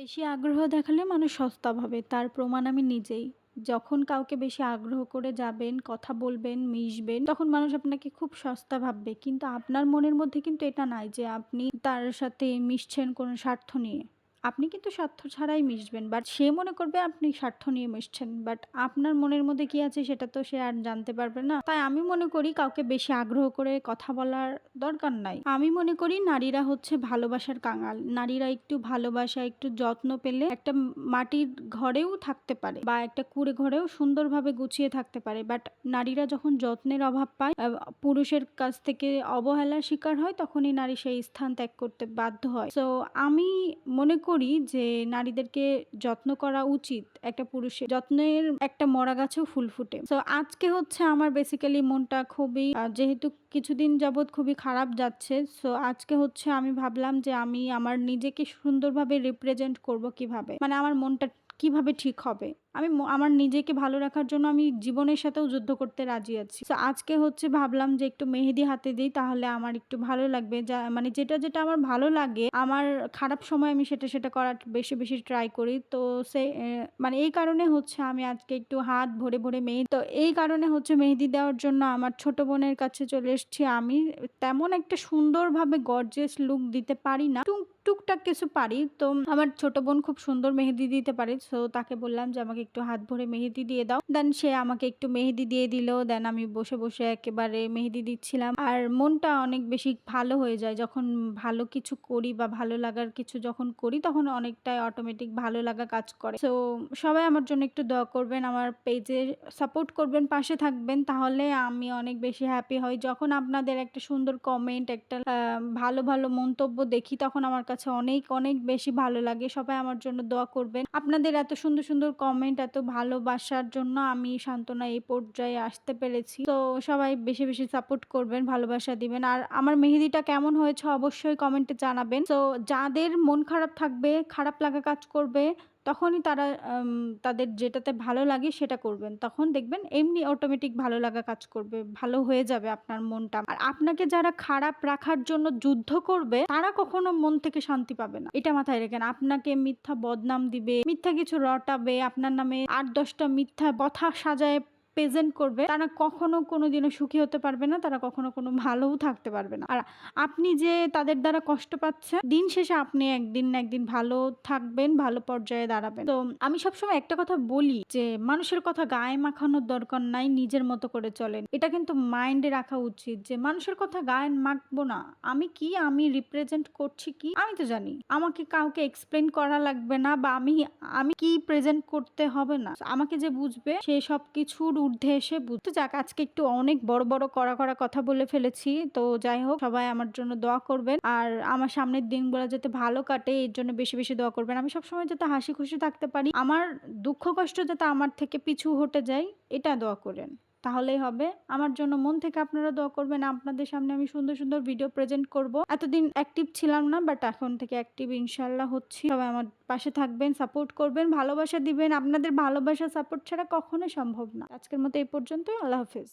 বেশি আগ্রহ দেখালে মানুষ সস্তা ভাবে। তার প্রমাণ আমি নিজেই। যখন কাউকে বেশি আগ্রহ করে যাবেন, কথা বলবেন, মিশবেন, তখন মানুষ আপনাকে খুব সস্তা ভাববে। কিন্তু আপনার মনের মধ্যে কিন্তু এটা নাই যে আপনি তার সাথে মিশছেন কোনো স্বার্থ নিয়ে। আপনি কিন্তু স্বার্থ ছাড়াই মিশবেন বাট সে মনে করবে আপনি স্বার্থ নিয়ে মিশছেন বাট আপনার মনের মধ্যে কি আছে সেটা তো সে আর জানতে পারবে না। তাই আমি মনে করি কাউকে বেশি আগ্রহ করে কথা বলার দরকার নাই। আমি মনে করি নারীরা হচ্ছে ভালোবাসার কাঙাল। নারীরা একটু ভালোবাসা, একটু যত্ন পেলে একটা মাটির ঘরেও থাকতে পারে বা একটা কুড়ে ঘরেও সুন্দরভাবে গুছিয়ে থাকতে পারে বাট নারীরা যখন যত্নের অভাব পায় পুরুষের কাছ থেকে অবহেলার শিকার হয়, তখনই নারী সেই স্থান ত্যাগ করতে বাধ্য হয়। তো আমি মনে করি যে নারীদেরকে যত্ন করা উচিত একটা পুরুষের। যত্নের একটা মরা গাছেও ফুল ফুটে। তো আজকে হচ্ছে আমার বেসিক্যালি মনটা খুবই যেহেতু কিছুদিন যাবৎ খুবই খারাপ যাচ্ছে সো আজকে হচ্ছে আমি ভাবলাম যে আমি আমার নিজেকে সুন্দরভাবে রিপ্রেজেন্ট করব কীভাবে? মানে আমার মনটা কীভাবে ঠিক হবে? আমি আমার নিজেকে ভালো রাখার জন্য আমি জীবনের সাথেও যুদ্ধ করতে রাজি আছি। তো আজকে হচ্ছে ভাবলাম যে একটু মেহেদি হাতে দিই, তাহলে আমার একটু ভালো লাগবে। যা মানে যেটা যেটা আমার ভালো লাগে, আমার খারাপ সময় আমি সেটা সেটা করার বেশি বেশি ট্রাই করি। তো সে মানে এই কারণে হচ্ছে আমি আজকে একটু হাত ভরে ভরে মেহেদি, তো এই কারণে হচ্ছে মেহেদি দেওয়ার জন্য আমার ছোট বোনের কাছে চলে এসেছি আমি। তেমন একটা সুন্দরভাবে গর্জিয়াস লুক দিতে পারি না। টুকটাক কিছু পারি। তো আমার ছোট বোন খুব সুন্দর মেহেদি দিতে পারে। সো তাকে বললাম যে, আমাকে একটু হাত ভরে মেহেদি দিয়ে দাও। দেন সে আমাকে একটু মেহেদি দিয়ে দিল। দেন আমি বসে বসে একেবারে মেহেদি দিচ্ছিলাম। আর মনটা অনেক বেশি ভালো হয়ে যায়। যখন ভালো কিছু করি বা ভালো লাগার কিছু যখন করি, তখন অনেকটাই অটোমেটিক ভালো লাগা কাজ করে। তো সবাই আমার জন্য একটু দোয়া করবেন, আমার পেজে সাপোর্ট করবেন, পাশে থাকবেন। তাহলে আমি অনেক বেশি হ্যাপি হই। যখন আপনাদের একটা সুন্দর কমেন্ট একটা ভালো ভালো মন্তব্য দেখি, তখন আমার কাছে অনেক অনেক বেশি ভালো লাগে। সবাই আমার জন্য দোয়া করবেন। আপনাদের এত সুন্দর সুন্দর কমেন্ট এত ভালোবাসার জন্য আমি সান্ত্বনা এই পর্যায়ে আসতে পেরেছি। তো সবাই বেশি বেশি সাপোর্ট করবেন, ভালোবাসা দিবেন। আর আমার মেহেদিটা কেমন হয়েছে অবশ্যই কমেন্টে জানাবেন। তো যাদের মন খারাপ থাকবে, খারাপ লাগা কাজ করবে তখনই তারা তাদের যেটাতে ভালো লাগে সেটা করবেন। তখন দেখবেন এমনি অটোমেটিক ভালো লাগা কাজ করবে, ভালো হয়ে যাবে আপনার মনটা। আর আপনাকে যারা খারাপ রাখার জন্য যুদ্ধ করবে, তারা কখনো মন থেকে শান্তি পাবে না। এটা মাথায় রেখেন, আপনাকে মিথ্যা বদনাম দিবে, মিথ্যা কিছু রটাবে, আপনার নামে আট, দশটা মিথ্যা কথা সাজায় প্রেজেন্ট করবে, তারা কখনো কোনোদিনও সুখী হতে পারবে না, তারা কখনো কোনো ভালোও থাকতে পারবে না। আর আপনি যে তাদের দ্বারা কষ্ট পাচ্ছেন, দিন শেষে আপনি একদিন না একদিন ভালো থাকবেন, ভালো পর্যায়ে দাঁড়াবেন। তো আমি সবসময় একটা কথা বলি যে, মানুষের কথা গায়ে মাখানোর দরকার নাই, নিজের মতো করে চলেন। এটা কিন্তু মাইন্ডে রাখা উচিত যে, মানুষের কথা গায়ে মাখবো না। আমি কি, আমি রিপ্রেজেন্ট করছি কি? আমি তো জানি। আমাকে কাউকে এক্সপ্লেন করা লাগবে না বা আমি আমি কি প্রেজেন্ট করতে হবে না। আমাকে যে বুঝবে, সে সব কিছুর ঊর্ধ্বে এসে বুঝতে যাক, আজকে একটু অনেক বড় বড় করা করা কথা বলে ফেলেছি। তো যাই হোক, সবাই আমার জন্য দোয়া করবেন। আর আমার সামনের দিনগুলো যাতে ভালো কাটে, এর জন্য বেশি বেশি দোয়া করবেন। আমি সবসময় যাতে হাসি খুশি থাকতে পারি, আমার দুঃখ কষ্ট যাতে আমার থেকে পিছু হটে যায়, এটা দোয়া করেন তাহলেই হবে। আমার জন্য মন থেকে আপনারা দোয়া করবেন, আপনাদের সামনে আমি সুন্দর সুন্দর ভিডিও প্রেজেন্ট করব। এতদিন অ্যাক্টিভ ছিলাম না বাট এখন থেকে অ্যাক্টিভ ইনশাল্লাহ হচ্ছি। সবাই আমার পাশে থাকবেন সাপোর্ট করবেন, ভালোবাসা দিবেন। আপনাদের ভালোবাসা সাপোর্ট ছাড়া কখনো সম্ভব না। আজকের মতো এই পর্যন্তই, আল্লাহ হাফেজ।